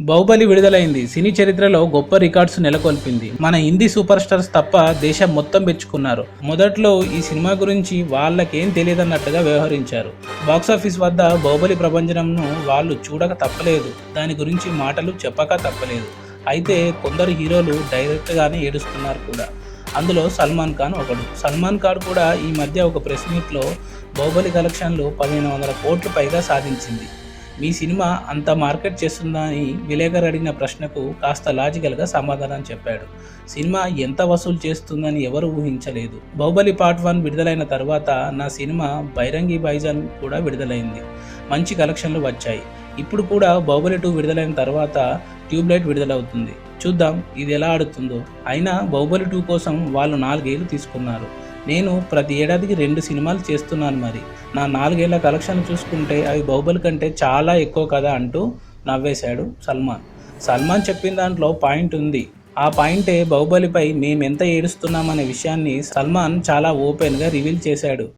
బాహుబలి విడుదలైంది. సినీ చరిత్రలో గొప్ప రికార్డ్స్ నెలకొల్పింది. మన హిందీ సూపర్ స్టార్స్ తప్ప దేశం మొత్తం మెచ్చుకున్నారు. మొదట్లో ఈ సినిమా గురించి వాళ్ళకేం తెలియదన్నట్టుగా వ్యవహరించారు. బాక్సాఫీస్ వద్ద బాహుబలి ప్రపంచంను వాళ్ళు చూడక తప్పలేదు. దాని గురించి మాటలు చెప్పక తప్పలేదు. అయితే కొందరు హీరోలు డైరెక్ట్గానే ఏడుస్తున్నారు కూడా. అందులో సల్మాన్ ఖాన్ ఒకడు. సల్మాన్ ఖాన్ కూడా ఈ మధ్య ఒక ప్రెస్ మీట్లో బాహుబలి కలెక్షన్లు పదిహేను వందల కోట్లు పైగా సాధించింది. మీ సినిమా అంత మార్కెట్ చేస్తుందా అని విలేకరు అడిగిన ప్రశ్నకు కాస్త లాజికల్గా సమాధానం చెప్పాడు. సినిమా ఎంత వసూలు చేస్తుందని ఎవరు ఊహించలేదు. బాహుబలి పార్ట్ వన్ విడుదలైన తర్వాత నా సినిమా బైరంగి బైజాన్ కూడా విడుదలైంది. మంచి కలెక్షన్లు వచ్చాయి. ఇప్పుడు కూడా బాహుబలి టూ విడుదలైన తర్వాత ట్యూబ్లైట్ విడుదలవుతుంది. చూద్దాం ఇది ఎలా ఆడుతుందో. అయినా బాహుబలి టూ కోసం వాళ్ళు నాలుగేళ్ళు తీసుకున్నారు. నేను ప్రతి ఏడాదికి రెండు సినిమాలు చేస్తున్నాను మరి. నా నాలుగేళ్ళ కలెక్షన్ చూసుకుంటే అవి బాహుబలి కంటే చాలా ఎక్కువ కదా అంటూ నవ్వేశాడు సల్మాన్. సల్మాన్ చెప్పిన దాంట్లో పాయింట్ ఉంది. ఆ పాయింటే బాహుబలిపై మేమెంత ఏడుస్తున్నామనే విషయాన్ని సల్మాన్ చాలా ఓపెన్గా రివీల్ చేశాడు.